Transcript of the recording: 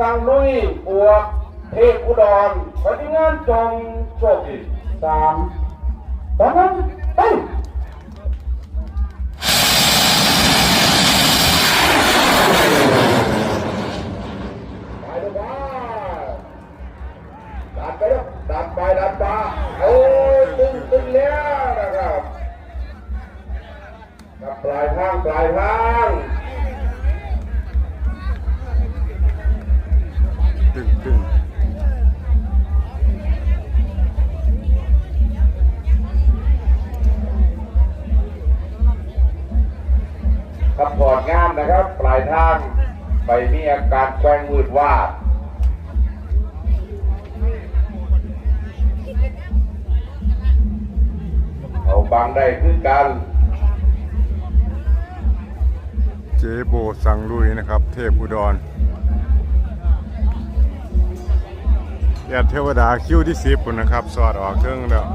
สังลุยบวกเทพอุดรขอที่งานจงโชคดีสามสองหนึ่งไปไปเลยบ้าดันไปแล้วดันไปดันไปโอ้ยตึงตึงแล้วนะครับกับปลายทางปลายทาง ตึงตึงขับพอร์ตงามนะครับ ปลายทางไปมีอาการแกว่งวืดวาดเอาบังได้คือกัน เจโบสังลุยนะครับ เทพอุดร แอดเทวดาคิวที่สิบปุ่นนะครับ สอดออกเครื่องแล้ว